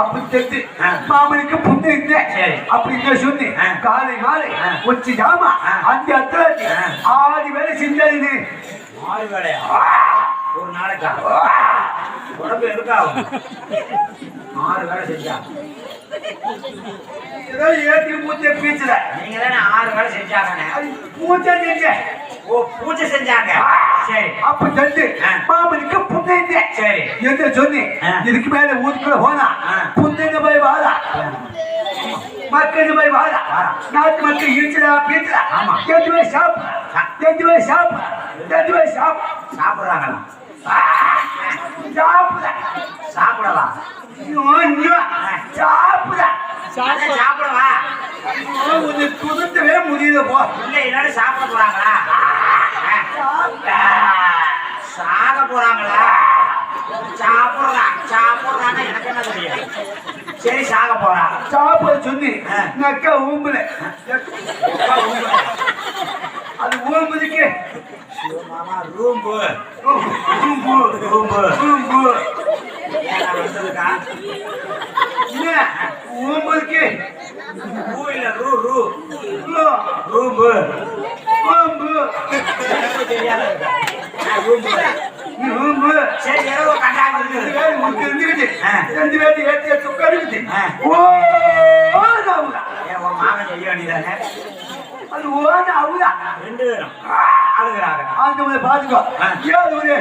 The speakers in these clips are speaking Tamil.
அப்படி ஆ. மாமனுக்கு புண்ணு சரி. அப்படின்னு சொல்லி. காலை மாலை ஆ. உச்சி ஜாமா ஆ. அஞ்சு அத்தலாச்சி ஆ. ஆதி வேலை செஞ்சாது ஆறு வேலையா ஒரு நாளைக்கா உடம்பு எதுக்காகும் ஆறு வேலை செஞ்சா ஏதோ ஏற்றி மூச்சை பீச்சுல நீங்க தானே ஆறு வேலை செஞ்சாங்கண்ணே மூச்சை செஞ்சேன் ஓ பூஜை செஞ்சாங்க. சரி. அப்ப ஆ. மாமனுக்கு புண்ணு இல்லை சரி என்று சொல்லி. இதுக்கு மேல ஊருக்குள்ள போனா? ஆ. புண்ணுங்க போய் வாழா மக்கள் போய் வாழா. நாட்டு மக்கள் இழுச்சுடா பீச்சுடா ஆமா. எட்டு போய் சாப்பிடா? எட்டு போய் சாப்பிடா? எட்டு போய் சாப்பிடா? சாப்பிடுறாங்களா சாப்பிடா. சாப்பிடலாம் சாப்பிடா. சாப்பிடவா? உன்னை துதுத்தவே முடியல போ. இல்ல எல்லாரும் சாப்பிட போறாங்களா? சாப்பிடா சாக போறாங்களா சாப்பிடுறான் சாப்பிடுறான்னா எனக்கு என்ன தெரியும்? சரி சாக போறான் சாப்பிட சொல்லி. நக்கா ஊம்புல அது ஊம்புதுக்கு மாமா ரூம்பு. ரூம்பு. ஊம்பு ஏன் வந்ததுக்கா என்ன? ஊம்புதுக்கு ரூ இல்ல ரூ ரூ. ஊ, ரூம்பு ஊம்பு எனக்கு தெரியாது ஆ, ரூம்பு ஊம்பு சரி இரவு கண்டாங்க இருந்துக்கிட்டு ரெண்டு பேரும் ஏற்றி ஓ அவுதா மாமன் செய்ய வேண்டியதானே அது ஓன அவுதா ரெண்டு பேரும் அழுகிறாங்க ஆண்டவனை பாத்துக்கோ ஆ. ஒரு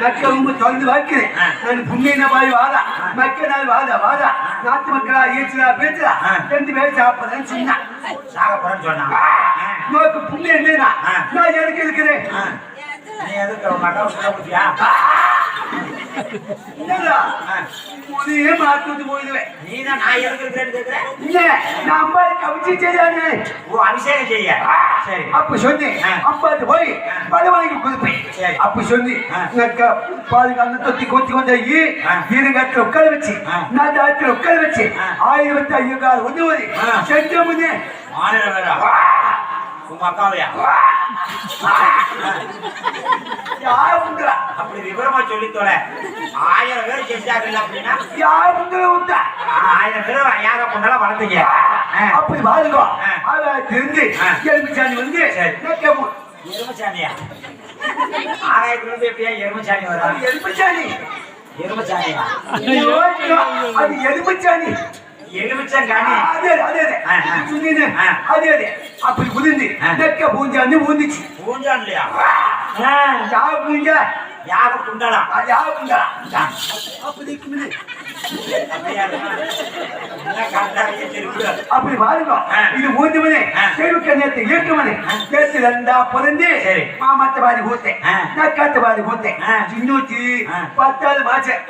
நக்க ரொம்ப தொடர்ந்து வைக்கிறேன் நான் புண்ணியன வாதா மக்க நாள் வாதா வாதா நாட்டு மக்களா ஏச்சுடா பேச்சுடா ரெண்டு பேரும் சின்ன சாக போறேன்னு சொன்னாங்க ஆ. நோக்கு புண்ணியம் இல்லைனா ஆ. நான் எதுக்கு இருக்கிறேன். நீ எதுக்கு அக்காவை சொல்ல முடியா இல்லடா போயிடுவேன் நீ தான் நான் எதுக்கு இருக்கிறேன்னு இல்ல நான் அம்பாவை கவிச்சு செய்தானே ஓ அபிஷேகம் செய்ய சரி அப்ப ஆ. அம்பாட்டு போய் வாங்கி கொடுப்பேன் சரி. அப்ப சொல்லி. நக்க பாதுகாப்பு தொத்தி கொத்தி கொண்டாயி ஆ. இருங்கத்துல உட்கார வச்சு. நான் ஆத்துல உட்கார வச்சு. ஆயிரத்தி ஒண்ணு ஒரு ஆ. செஞ்ச முன்னே வேறா உங்க அக்காவையா யார் அப்படி விவரமா சொல்லி தொலை. ஆயிரம் பேர் செஞ்சாங்கல்ல அப்படின்னா? யார் உண்டுற உண்டா? ஆயிரம் பேர் யாக கொண்டாலும் வளர்த்தீங்க. அப்படி பாருங்க. அவ தெரிஞ்சு. எலுமிச்சாணி வந்து எருமச்சாணியா ஆகாயத்துல இருந்து எப்படியா எருமச்சாணி வரா அது எலுமிச்சாணி ஐயோ, அது எலுமிச்சாணி அதே அதே அதே. அதே அதே அப்படி ஆ. நெக்க பூஞ்சாந்து ஊந்துச்சு பூஞ்சான் இல்லையா யா பூஞ்சா யாக பூஞ்சா இருக்குமே. அப்படியா இருக்கா? என்ன காட்டாரியே தெரியுது. அப்படி பாருங்க. இது ஊந்துமனே ஆ. கேள்விக்க நேற்று ஏற்றுமனே நேற்று ரெண்டா பிறந்து. மாமத்த பாதி ஊத்தேன் ஆ. நக்காத்த பாதி. சின்னூச்சி ஆ. பத்தாவது மாசம்.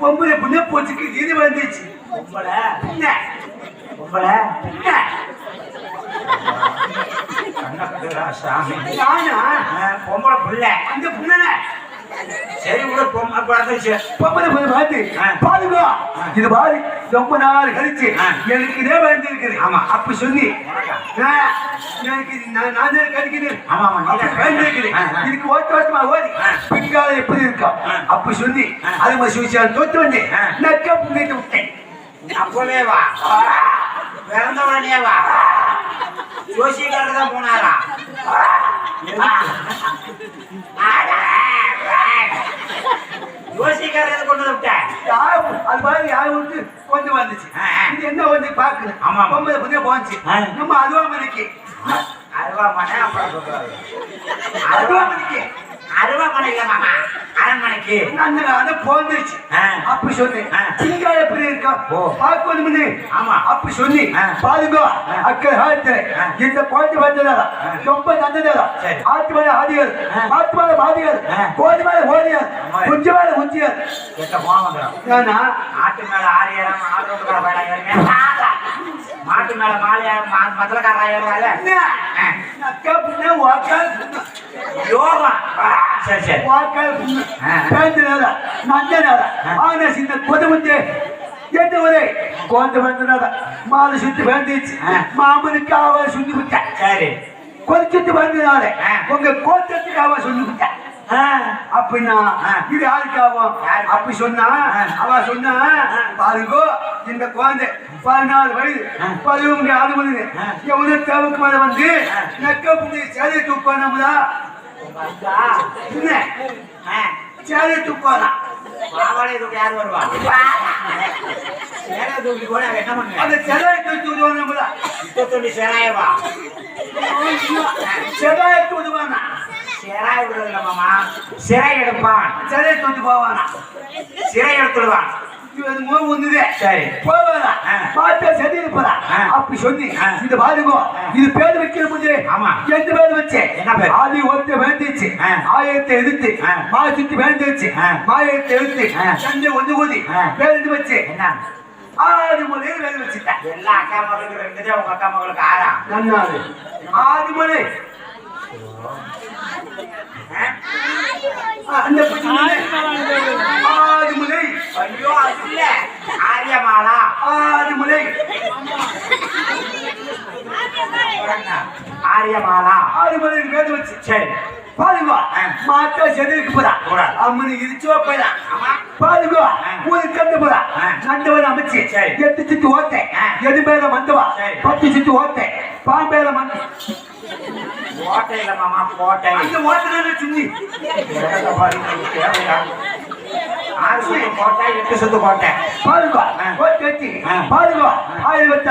பொம்பளை புண்ணு போச்சுக்கு இது வந்துச்சு பொம்பளை? பொம்பளை சாமி. பொம்பளை புள்ள. அந்த புண்ணனை சரி விட பொம்மை பிறந்துச்சு பொம்பளை புண்ணு பார்த்து. பாருங்க இது பாரு ரொம்ப நாள் கழிச்சு. எனக்கு இதே வந்து இருக்குது. ஆமா. அப்ப சொல்லி. எனக்கு நான் கிடைக்குது. ஆமா, ஆமா, வேண்டி இருக்குது. இதுக்கு ஓட்ட ஓடி. பின்கால எப்படி இருக்கா. அப்ப சொல்லி. அது மாதிரி சூழ்ச்சியால் தோத்து வந்து ஆ. நக்க புண்ணிட்டு விட்டேன். அப்பவே வா. பிறந்த உடனே வா. ஜோசியக்காரர் தான் போனாரா ஜோசியக்காரர் கொண்டு வந்து விட்ட? யார் அது மாதிரி யார் விட்டு கொண்டு வந்துச்சு. இது என்ன வந்து பாக்குது ஆமா. பொம்பளை புண்ணிய போச்சு. நம்ம அதுவா மணிக்கு. அருவாமனை அப்புறம் சொல்றாரு. அதுவா மணிக்கு. அருவாமனை இல்ல மாமா அரண்மனைக்கு அந்த அதை போந்துருச்சு ஆ. அப்படி சொல்லி. பின்கால எப்படி இருக்கா ஓ. பார்க்கணும்னு ஆமா. அப்படி சொல்லி. பாருங்க. இந்த குழந்தை. ரொம்ப. ஆத்து மேல ஆதிகள். ஆத்து மேல பாதிகள். கோதி மேல. குஞ்சு மேல எட்ட ஆட்டு மேல மாட்டு மேல மாலை புண்ணு யோகம் சரி சரி. கொதமுந்தே என்ன ஒரே கோந்த வந்தனால மாலை சுத்தி வேண்டிச்சு ஆ. மாமனுக்கு அவ சுத்தி விட்டேன் சரி. கொஞ்சத்து வந்தனால ஆ. உங்க கோத்தத்துக்கு அவ சொல்லி விட்டேன் ஆ, அப்படின்னா. இது யாருக்காகும் யாருக்கு? அப்படி சொன்னா. அவ சொன்னா பாருங்கோ இந்த குழந்தை பதினாலு வயது ஆறு மணி. எவ்வளவு தேவைக்கு மேல வந்து. நெக்க புண்ணி சேலை துப்பானமுதா வந்தா. என்ன? சேலை துப்பானா சேலையை அந்த சேலை தூக்குவானமுதா இப்ப சொல்லி சேராயவா? சேலையை தூக்குவானா சேராய விடுறதில்ல மாமா. சிறை எடுப்பான். சேலை தூக்கி போவானா? சிறை எடுத்துடுவான். இது ஒண்ணுதே சரி போவானா ஆ. அப்படி சொல்லி. இந்த பாருங்கோ இது பேர் வைக்கிற முடியே ஆமா. எந்த பேர் வச்சு என்ன பேர்? ஆதி ஒருத்த வேண்டிச்சு. ஆயிரத்தை எதிர்த்து ஆ. மாசுத்தி வேண்டிச்சு. மாயத்தை எதிர்த்து. சண்டை ஒன்று ஆ. பேருந்து வச்சு என்ன ஆதி மொழியில் வேலை வச்சுட்டேன் எல்லா அக்கா மகளுக்கு ரெண்டு உங்க அக்கா மகளுக்கு ஆறா நன்னாது ஆதி மொழி? அந்த பச்சை ஆதி மொழி ஐயோ அது இல்ல ஆரியமாலா ஆதி ஆரியமாலா ஆதி மொழியில் வச்சு சரி பாருங்க ஆ. மாத்தா செதுக்கு போறா போறா. அம்மனு இடிச்சோ போயிடா ஆமா பாருங்க ஆ. கண்டு போறா ஆ. நண்டவன் அமைச்சு சரி. எட்டு சுத்தி ஓத்தேன் ஆ. எது மேல மந்தவா சரி. பத்து சுத்தி ஓத்தேன் பாம்பேல மந்த கோட்டை இல்ல மாமா கோட்டை அந்த ஓட்டுறது சுண்ணி? ஆறு சுத்து கோட்டை எட்டு சுத்து கோட்டை பாருங்க. ஓட்டு ஆ. பாருங்க ஆயிரத்தி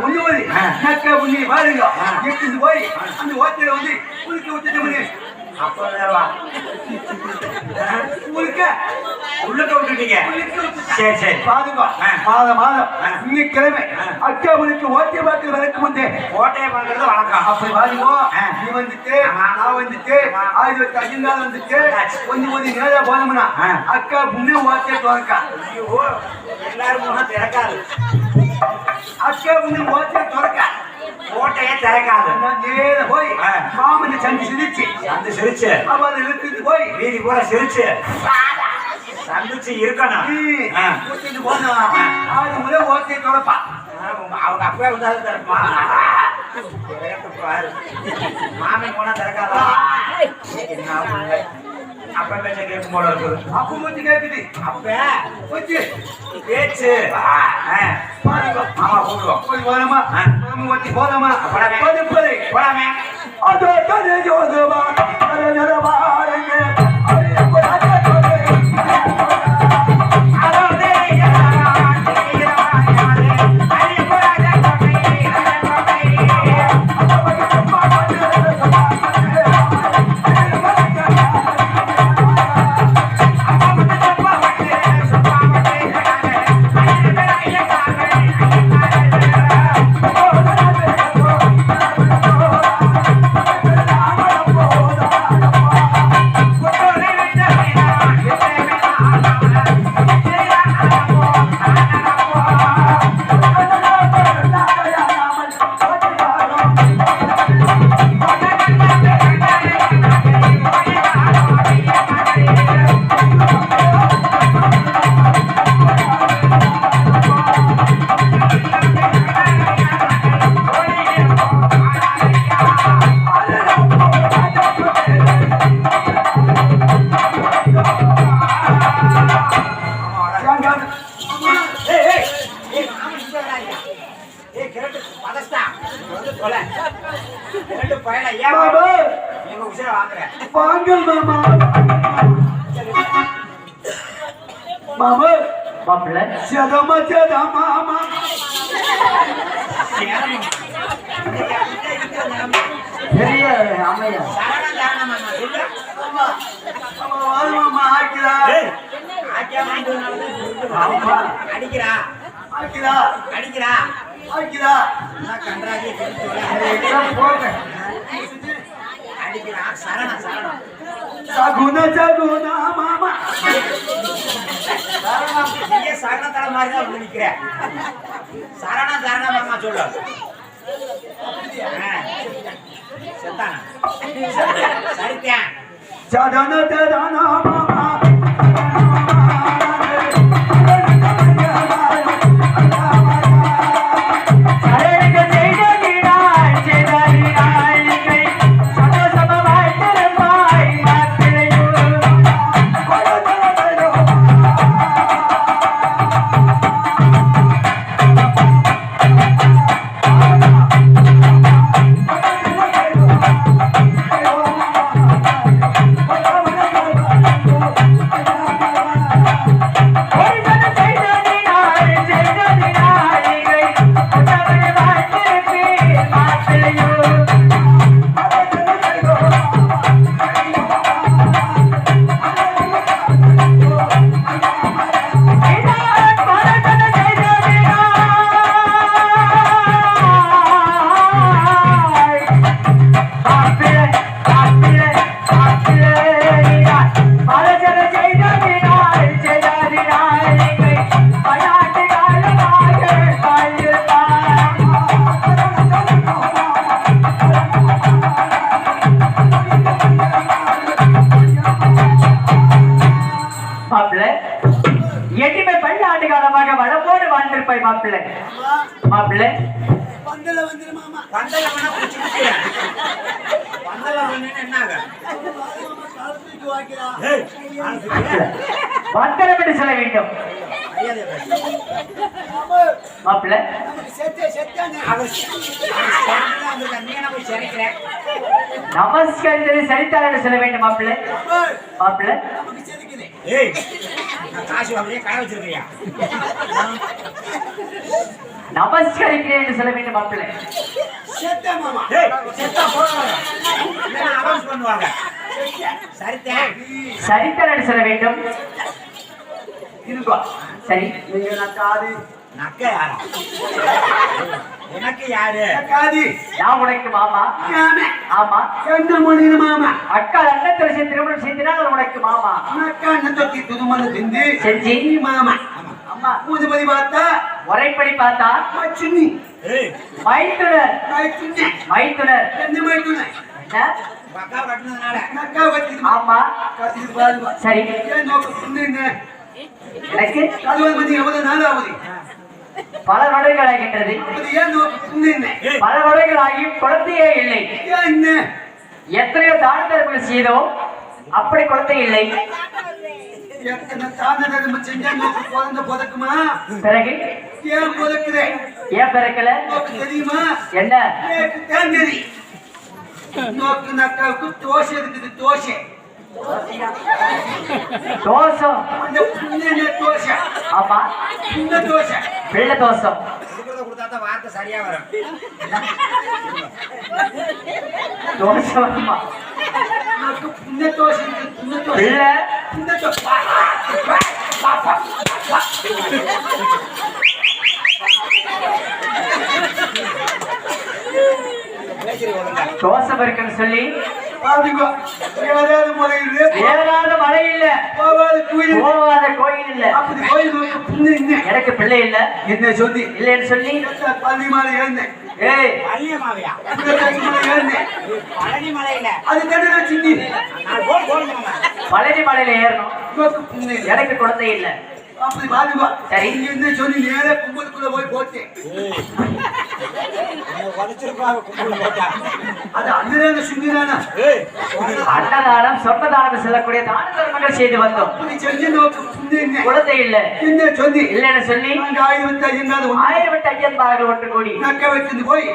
முன்னூறு ஆ. நக்க முன்னி பாருங்க. எட்டு போய் அந்த ஓட்டில வந்து குளிக்க விட்டுட்டு முன்னி அப்ப வேறவா? குளிக்க உள்ளுக்க விட்டுட்டீங்க. சரி சரி ஆ. மாதம் மாதம் ஆ. இன்னைக்கு கிழமை ஆ. அக்கா உனக்கு ஓட்டிய வாக்கு வரக்கு முந்தே கோட்டையை பண்றது வழக்கம் அப்படி ஆ. நீ வந்துட்டு. நான் வந்துட்டு. ஆயிரத்தி ஐயங்கால் வந்துட்டு. கொஞ்சம் கொஞ்சம் நேரம் போனோம்னா. அக்கா புண்ணு ஓட்டே துறக்கா ஐயோ எல்லாரும் திறக்காது அக்கா புண்ணு ஓட்டே துறக்கா கோட்டையே திறக்காது. போய். மாமனை சந்தி சிரிச்சு. அந்த சிரிச்சு. அவன் இழுத்துட்டு போய். வீதி பூரா சிரிச்சு. சந்திச்சு இருக்கணும். நீ ஆ. கூட்டிட்டு போனா ஆ. ஆறு முறை ஆ, உங்க- அவங்க அப்பவே வந்தாலும் திறப்பா. மாமன் போனா திறக்காதா? அப்ப பேச்ச கேட்கும் போல இருக்குது அப்ப மூச்சு கேக்குது. அப்ப போச்சு. பேச்சு ஆமா கூப்பிடுவோம் போய் ஓட்டி போலாமா? போலாமே. போது போது அதோ பாருங்க மாமா ஆக்கிடா. ஏய், ஆக்கியா வாங்கினதுனாலதான் சொல்லுது. ஆமா. அடிக்கிறா. ஆக்கிடா. அடிக்கிறா. எல்லாம் போங்க. அடிக்கிறா. சரணம் சரணம். சகுன சகுன மாமா. சரணம் நீயே சரணத்தலை மாதிரி தான் வந்து நிக்கிற. சரணம் சரணம் மாமா சொல்லு. செத்தானா? சரித்தான். சதன ததன மாமா. நீ என்ன போய் சிரிக்கிற? நமஸ்கரித்தது சரித்தார் என்று சொல்ல வேண்டும் மாப்பிள்ளை. மாப்பிள்ளை. காசு அப்படியே கடை வச்சிருக்கியா நமஸ்கரிக்கிறேன் என்று சொல்ல வேண்டும் மாப்பிள்ளை. செத்த மாமா. செத்தா போடுவாங்க. பண்ணுவாங்க. சரித்தேன். சரித்தார் என்று சொல்ல வேண்டும். இருக்கோ சரி. காதி நக்க யாரா? உனக்கு யாரு? காதி நான் உனக்கு மாமா. ஆமா. ஆமா. மாமா. அக்கா அண்ணத்தில் திருமணம் செய்தினால் உனக்கு மாமா. அக்கா துதுமல திந்து செஞ்சு? மாமா. அம்மா பூதுபதி பார்த்தா? முறைப்படி பார்த்தா? மச்சினி ஏய், மைத்துனர். மைத்துனே. மைத்துனர். என்ன மைத்துனே என்ன? ஆமா. சரி. எனக்கு பல வருடங்கள் ஆகின்றது. பல வருடங்கள் ஆகி குழந்தையே இல்லை. எத்தனையோ தான தர்மங்கள் செய்தோம். அப்படி குழந்தை இல்லை. பிறகு? ஏன் புதக்குதே ஏன் பிறக்கல? தெரியுமா? என்ன? தான் நோக்கு நக்காவுக்கு தோசை இருக்குது தோசை. தோசம் அந்த தோசை. ஆமா. புண்ண தோசை. பிள்ளை தோசம் கொடுக்கறத கொடுத்தா வார்த்தை சரியா வரும். தோசை தோசை பிள்ளை புண்ண தோசை. பேசுறீ ஒழுங்கா தோசம் இருக்குன்னு சொல்லி ஏறாத மழை இல்ல. போவாத கோயில். இல்ல. அப்படி கோயில் எனக்கு பிள்ளை இல்ல. என்ன சொல்லி? இல்லைன்னு சொல்லி. பள்ளி மாலை எழுந்தேன் மலை பழனி மலையில ஏறணும். எனக்கு குழந்தை இல்ல. அப்படி பாருங்க. சரி. இங்க இருந்து சொல்லி நேரா கும்பலுக்குள்ள போய் போட்டேன். அது அண்ணனான சுண்டினானா ஏய். அன்னதானம் சொன்னதானம் செல்லக்கூடிய தான தர்மங்கள் செய்து வந்தோம். அப்படி செஞ்சு நோக்கு குழந்தை இல்ல. என்ன சொல்லி? இல்லைன்னு சொல்லி ஆயிரத்தி ஐயங்காத ஆயிரம் விட்டு ஐயன்பாக ஒன்று கூடி. நக்க வச்சிருந்து போய்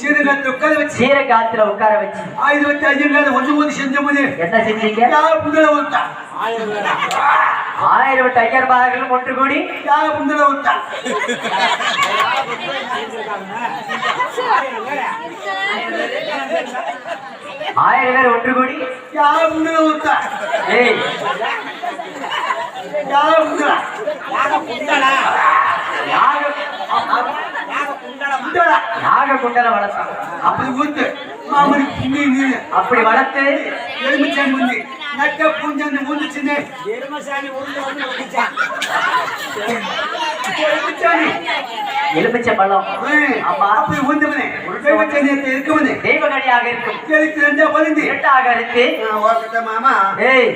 சீரகத்தை உட்கார வச்சு. சீரகாத்துல உட்கார வச்சு. ஆயிரத்தி ஐயங்காத ஒன்று போது செஞ்ச போது என்ன செஞ்சீங்க? ஆயிரம் பேரா ஆயிரம் விட்டு ஐயன்பாக ஒன்று கூடி யாக புந்தல விட்டா ஆயிரம் பேர் ஒன்று கூடி யாக ஏய். யாக புந்தல யாக குண்டலா? யாக. யாக குண்டல வளர்த்தான் அப்படி ஊத்து. அப்படி வளர்த்து எலுமிச்சான் நக்க பூஞ்சான் முந்துச்சுன்னு எருமசாமி உருண்டு வந்து எலுமிச்சானி எலுமிச்சை பழம். ஆமா. அப்படி ஊந்தவனே எலுமிச்சானி இருக்கவனே. தெய்வகடியாக இருக்கும். எனக்கு ரெண்டா பலந்து இரட்டாக இருக்கு. வாக்கிட்ட மாமா. ஏய்.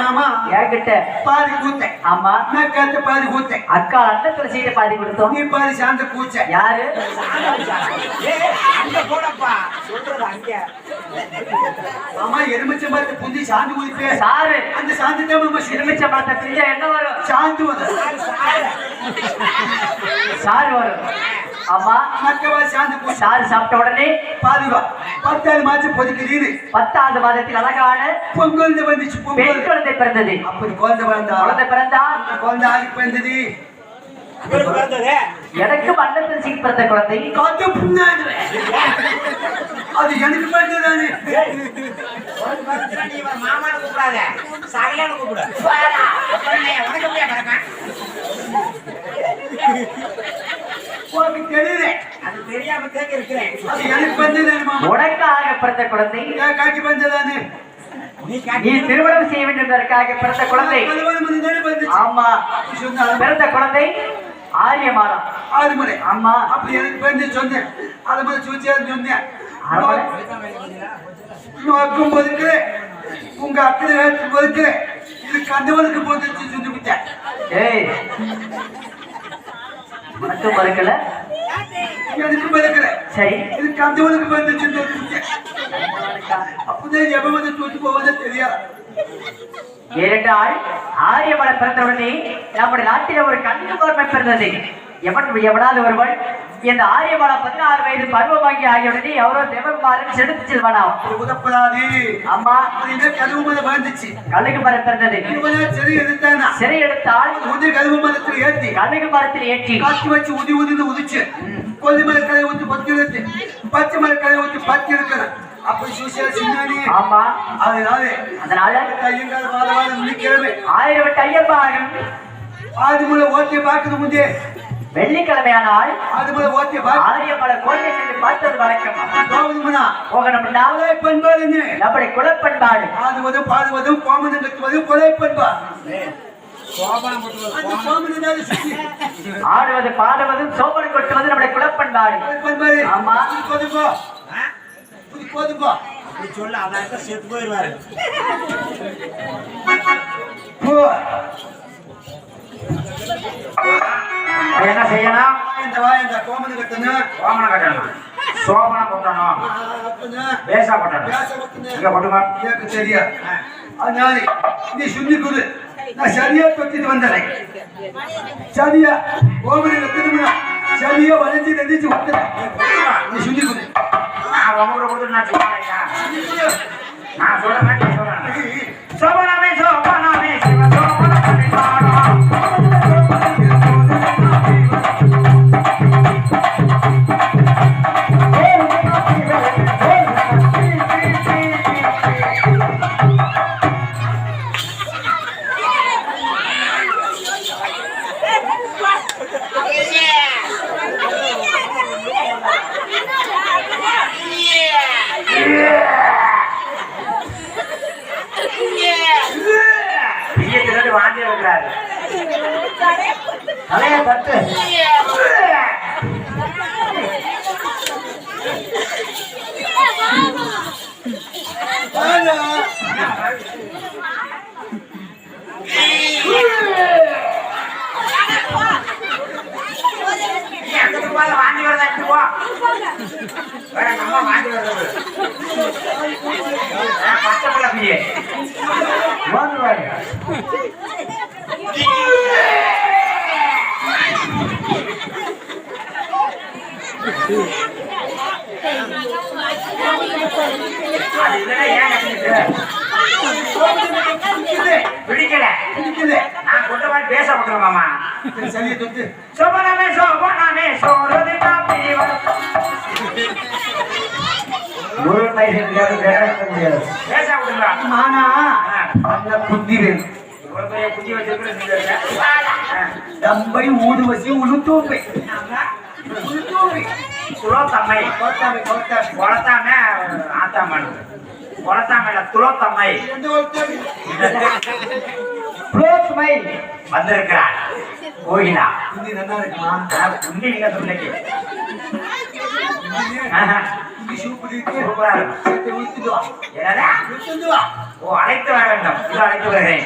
மாமா. என்கிட்ட பாதி கூத்தேன் ஆமா. நான் கத்த பாதி கூத்தேன் அக்கா அண்ணத்துல சீட்டை பாதி கொடுத்தோம். நீ பாதி சாந்த கூச்ச. யாரு? அங்க போடப்பா. சொல்றது அங்க. மாமா எலுமிச்சம் பார்த்து புந்தி சாந்து குதிப்பே. சாரு அந்த சாந்து தான் மாமா எலுமிச்சை பிரிஞ்சா என்ன வரும்? சாந்து வர சாரு. வரும். ஆமா. மக்கவா சாந்து கூச்ச சாறு சாப்பிட்ட உடனே பாதுகா பத்தாவது மாசம் பொதுக்கிறீரு பத்தாவது மாதத்தில் அழகான பொங்கல் வந்துச்சு பொங்கல் குழந்தை. பிறந்தது. அப்படி குழந்தை வந்தா குழந்தை பிறந்தா? குழந்தை ஆளுக்கு பிறந்தது. எனக்கும் அண்ணத்தில் சீட் பிறந்த குழந்தை. காத்து புண்ணாது அது எனக்கு பிறந்ததானே மாமான்னு கூப்பிடாத. சகலன்னு கூப்பிடு. உனக்கு உனக்கு அது தெரியாம தேக்க இருக்கிறேன் அது எனக்கு பிறந்ததானே மாமா? உனக்காக பிறந்த குழந்தை? காக்கி பிறந்ததானே நீ திருமணம் செய்ய வேண்டும் என்பதற்காக பிறந்த குழந்தை. ஆமா. பிறந்த குழந்தை ஆரியமானம் ஆறு முறை. ஆமா. அப்படி எனக்கு பிறந்து சொன்னேன். அதை மாதிரி சூச்சியாரு சொன்னேன். நோக்கும் ஒதுக்குறேன் உங்க வேற்று ஒதுக்குறேன் இது கண்டவனுக்கு போட்டு சுத்தி விட்டேன் ஏய் மட்டும் மறுக்கல. எனக்கு சரி. இது சுத்தி விட்டேன் அப்பதான் எவன் வந்து தூக்கி போவதே தெரியாது. ஏனென்றால் ஆரியமலை பிறந்தவுடனே நம்முடைய நாட்டில் ஒரு கண்ணுபார்மை பிறந்தது. எவன் எவனாவது ஒருவன் இந்த ஆரியமலை பதினாறு வயது பருவமாகி ஆகியவுடனே எவரோ தேவகுமாரன் செலுத்து செல்வானாம் இது உதப்படாது. அப்படின்னா கதவு மலை வாழ்ந்துச்சு. கழுகு மரம் பிறந்தது. சரி எடுத்தானா? சிறை எடுத்தால் உதவி கதவு மரத்தில் ஏத்தி. கழுகு மரத்தில் ஏற்றி காட்சி வச்சு உதி உதிந்து உதிச்சு. கொல்லி மலை கலை ஊற்றி பத்து எடுத்து. பச்சை மலை கலை ஊற்றி பத்து எடுக்கணும். அப்படி சூசியா சின்னானி ஆமா. அதனால அதனால வாழ வாழ முடிக்கிறவே ஆயிரம் விட்டு ஐயப்பாடும் ஆதி முறை ஓட்டிய பார்க்கறது முந்தே வெள்ளிக்கிழமையானால் ஆரியமலை கோட்டை சென்று பார்த்தது வழக்கம். போகணும்னா பண்பாடுன்னு. நம்முடைய குலப்பண்பாடு. ஆடுவதும் பாடுவதும் கோமனம் கட்டுவதும் கொலை பண்பா. கோபனம் போட்டு அந்த கோமனால சுத்தி ஆடுவது பாடுவதும் சோபனம் கொட்டுவது நம்முடைய குலப்பண்பாடு. கொலை பண்பாடு. ஆமா. புடி கோதுங்கோ புடி கோதுங்கோ சொல்ல அதான் செத்து போயிடுவாரு போ. என்ன செய்யணும்? இந்த வா இந்த கோமனம் கட்டணும். கோமனம் கட்டணும் சோபனம் கொட்டணும். பேசா கொட்டணும். இங்க எனக்கு தெரியா அதனால நீ சொல்லி கொடு நான் சரியா தொட்டிட்டு வந்தேன் சரியா கோமனை வைக்கணும்னா சரியா வளைஞ்சு நெஞ்சிச்சு வந்தேன் நீ சொல்லி கொடு நான் உங்க கொடுத்து நான் நான் சொல்ற மாதிரி போ வேற நம்ம பிடிக்கல பிடிக்கல. நான் கொண்ட மாதிரி பேச விட்டுருவேன் மாமா. சரியா தொட்டு சோபனமே சோபனமே சோறது காப்பீவர் முருகன் மயிலுக்காக பேச முடியாது தம்பை ஊடு வசி துளோத்தம்மை கொளத்தாம ஆத்தாமன் கொளத்தாமையில துளோத்தம்மை க்ளோஸ் மயில் வந்திருக்கிறார். கோயிலா இது நல்லா இருக்குமா? இல்ல பிள்ளைக்கு வா. ஓ அழைத்து வர வேண்டும். அழைத்து வருகிறேன்.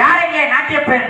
யார் எங்கே நாட்டிய பெண்